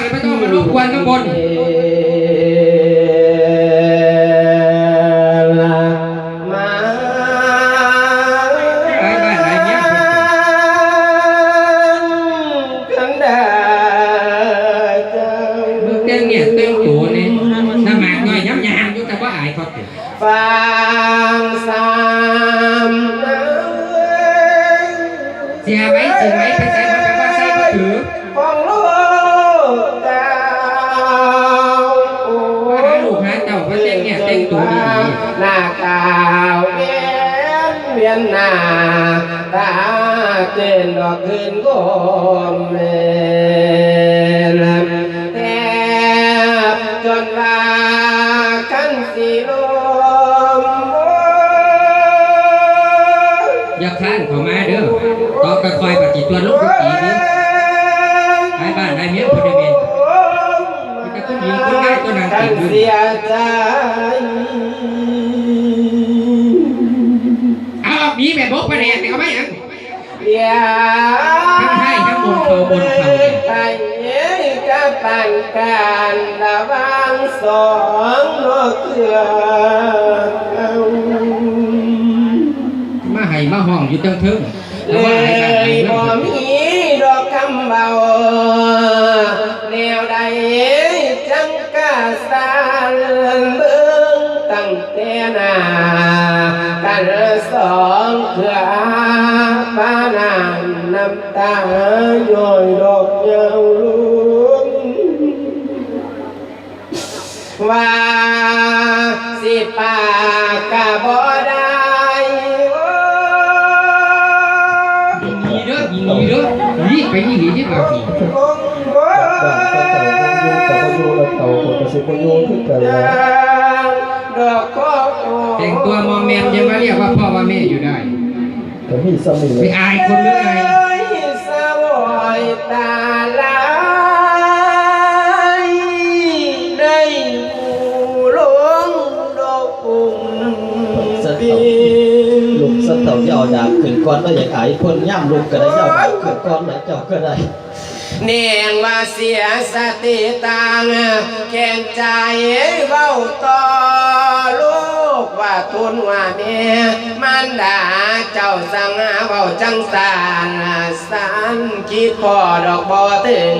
เลยไม่ต้องมารบกวนข้างบนมาไปบ้านไหนเนี่ยกันดาเจ้าเมื่ หน้าขาวเวียนเวียนหน้าตาเต้นดอกขึ้นก้มเมลแทบจนว่ากันสิลมอย่าคลานเข้ามาเด้อต้องคอยปฏิตัวลูกทุกปีนี้ไปบ้านไปเมียคนเดียวเองมีแต่ผู้หญิงคนง่ายตัวนั้นกัติดอยู่เบกไปแดดเนี่ยเอาไหมยังอย่าให้ทั้งบนเขาบนเขาเนี่ยไปกับปันการระวางสองนกเถื่อมาให้มาห้องอยู่เทิงเทิงเลยบ่มีดอกคำเบาแนวใด สองเถื่อป้านานน้ำตาย่อยดอกเยาวรุ่นว่าสิปากกะบ่ได้โอ้มีเด้อมีเด้อนี่ไปนี่หลีที่บ่าวผีคงบ่บ้าน แต่งตัวมอมแมมยังมาเรียกว่าพ่อว่าแม่อยู่ได้ก็มีซ้ำนี่แหไปละอายคนหรือไงสวอยตาลายได้หลงดอกกุ่มสปีเต่าลูกสเต่าอย่าเอาดาบขึ้นก่อนแล้วอยากอายคนย่ำลูกก็ได้อย่าเอาดาบขึ้นก่อนแล้วเจ้าก็ได้เนียงว่าเสียสติตังแก่นใจเว้าต่อลู กว่าทุนว่าเมียมันด่าเจ้าสั่งเว้าจังสานสันคิดพอดอกบ่ถึง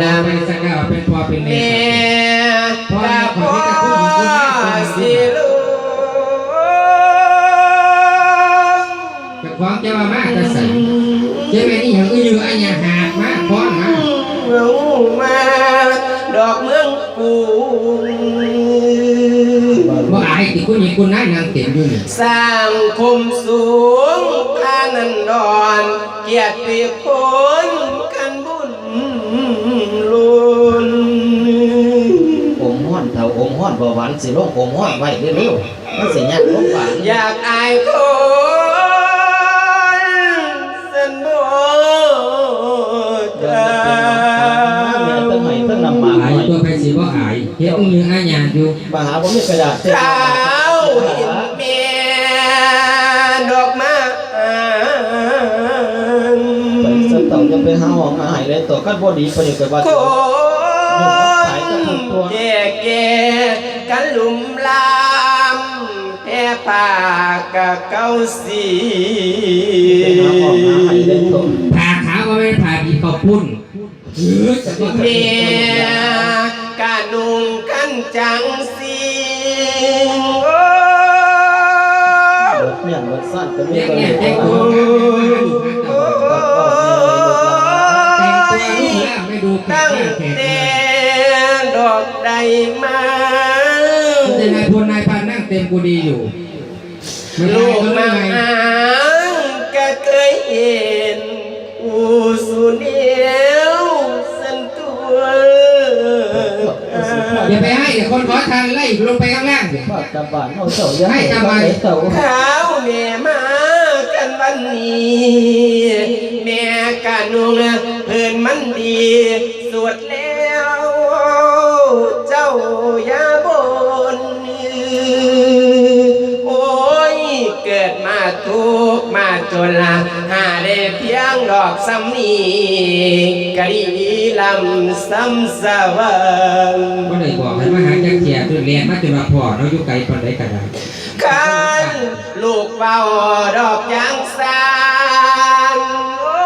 ลาลำไปสักเอาเป็นพ่อเป็นแม่แม่กะพ่อสิลูกแต่ความจะว่ามากจะใส่เจ้าแม่นี่ย่างอื่อันอย่าหาดมากพร้อมมาเมืองมา คุณหญิงคุณนายนางเต็มอยู่นี่ สร้างคมสูงพานันดอน เกียรติปีพลกันบุญลุนอมห้อนเท่าอมห้อนบ่หวานสิลงอมห้อนไว้เร็วๆมันสิยากลงหวานอยากอายคนสันบ่จ้าแม่ตั้งให้ตั้งนำมาอายตัวไปสิบ่อายเฮ็ดอื่นอันอย่าอยู่ มาหาบ่มีกระดาษเต็มขาว เห็นเมียดอกไม้ไปสเต่าจะไปหาห้องอาหารเลยตัวกันบ่ดีประเดี๋ยวก็ว่าคจะนแก่แก่ๆกันหลุมลามแพ่ปากกะเก้าสีไปหาห้องอาหารเลยตัวผ่าขาวก็ไม่ผ่าดีขอบคุณเออจะบ่เมียกะนุ่งกันจังสี เนี่ยรถสั้นก็มีเนี่ยก็เนี่ยมีแต่งตัวมาลูกหาเจ้าแต่งตัวลูกแล้วไม่ดูแขตั้กงหน้าแขกแต่ดอกใดมาแต่นายพลนายพันนั่งเต็มกูดีอยู่ไม่ลูได้กก็มาไม่ไงหางก็เคยเห็นอูสุเดียวสันตัวอย่าไปให้เดี๋ยวคนขอทานไล่ลงไปข้างล่างเดี๋ยวฝากกลับบ้านเอาเต่าอย่าให้เต่าข้าว แม่มากันวันนี้ แม่กันนุ่งเพิ่นมันดี สวดแล้ว เจ้าอย่าบนโอ้ย เกิดมาทุกมาจนละหาได้เพียงดอกสำนีกะดีลำซ้ำสวังก็เลยบอกให้มาหาจักเสียจนเรียนมาจนว่าพอเราอยู่ไกลปานใดก็ได้กั นลูกเบาดอกยางสานโอ้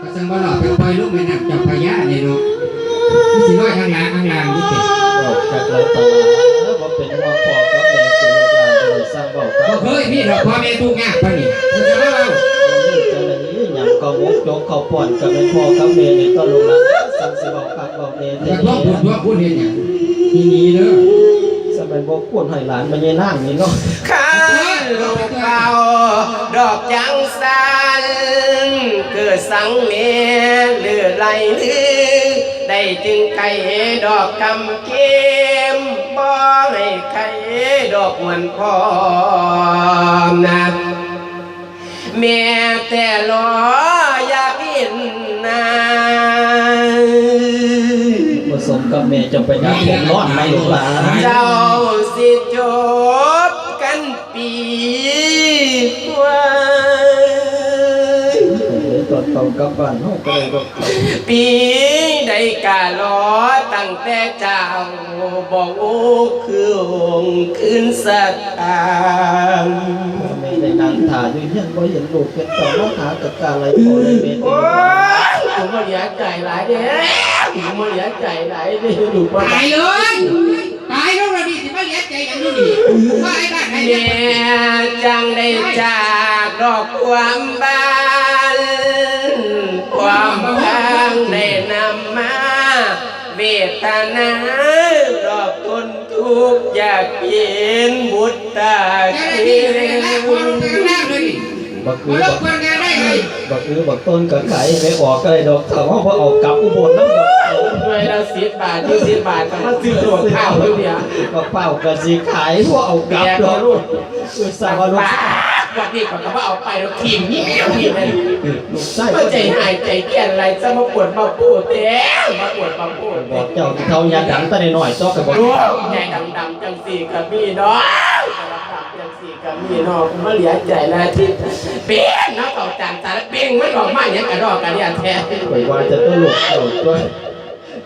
ก็ซึ่งบ่หลอกไปปล่อยลูกแม่น้ำเจ้าพระยาเนี่ยเนาะสิลอยทางหลังทางหลังอยู่ติออกจากไรตลาดว่าเป็นว่าพ่อกับแม่สิลูกหลานเลยสร้างเบากับ่บเคยมีดอกพ่อแม่ทุกข์ยากปานนี้มันจะมาเว้านี่จะเลยยำก็มุกยกเข้าป่อนกับเป็นพ่อกับแม่นี่ก็ลูกหลานสั่งสิเบากับเบาแม่แต่แต่ทั่วพูดทั่วพูดเห็นหยังทีนี้เด้อ สมัยบ่ควรให้หลานมาเยนั่งนี่เนาะขันลูกเบาดอกยางสานเกิดสังเมเลือไหลลือได้จึงไก่ดอกกำเกมบ่ให้ไข่ดอกมันพร้อมนะแม่แต่รออยากเห็นนา กับแม่จะไปยักผมร้อนไหมลูกหลานเจ้าสิจบกันปีว่าเลยตอนเก่ากลับบ้านเฮาก็เลยก็ปีใดกะรอตั้งแต่เจ้าบอกโอ้คือองค์ขึ้นสัตตามแม่ได้นั่งถ่ายอยู่เฮียนบ่เห็นลูกเป็นต่อมาหากับการอะไรพ่อเลยแม่โอ้ยผมมาเหลียใจหลายเด้ ผมมาเหลียใจหลายเด้ดูว่าตายเลยตายแล้วเราดีสิมาเลี้ยงใจอย่างนี้ดิว่าไอ้บ้านไอ้แม่เนี่ยจังได้จากดอกความบานความพังได้นำมาเวทนาดอกทนทุกข์อยากเห็นบุตรตาแกได้เขีดียเลยนะคนนกลางแรกเลยดิบักมาคือลบับกคนงานได้เลยบักคือบักต้นกับไก่ไปออกก็เลยดอกถ้าว่าบ่เอากลับอุบลนำดอกเอาด้ วยเราสิบบาทยี่สิบบาทแต่มาซื้อตัวข้าวด้วยเนี่ยบักเป้าก็สิขายบ่เอากลับแม่ดก็อกรู้คือทราบว่าลูกป้าวันนี้ก็ว่าเอาไปแล้วทีมนี่ทีมเลยลูกชายเมื่อใจหายใจเกลียนอะไรจะมาปวดมาพูดเต้มาปวดมาพูดบอกเจ้าที่เขายาดังแต่น้อยๆเจ้าก็บ่รู้ใหญ่ดำดำจังสี่กับมีเนาะดำดำจังสี่กับมีเนาะมาเหลียใจนะที่เปี้ยนนะเขาจานตาเปี้ยงไม่ออกมาอย่างกระดอกกระเดียแท้ข่อยว่าจะต้องลูกเจ้าตัว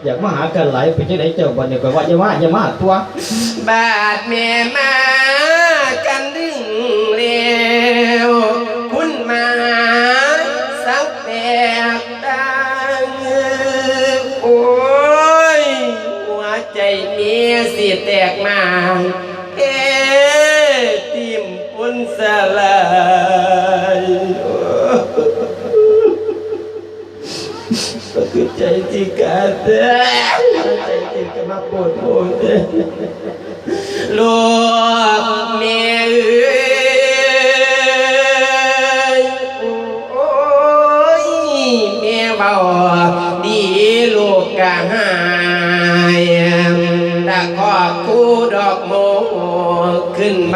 อยากมาหากันหลายเป็นจังไดเจ้าบัดนี้ข่อยว่าอย่ามาอย่ามาตัวบาดเมียมา ใจที่กา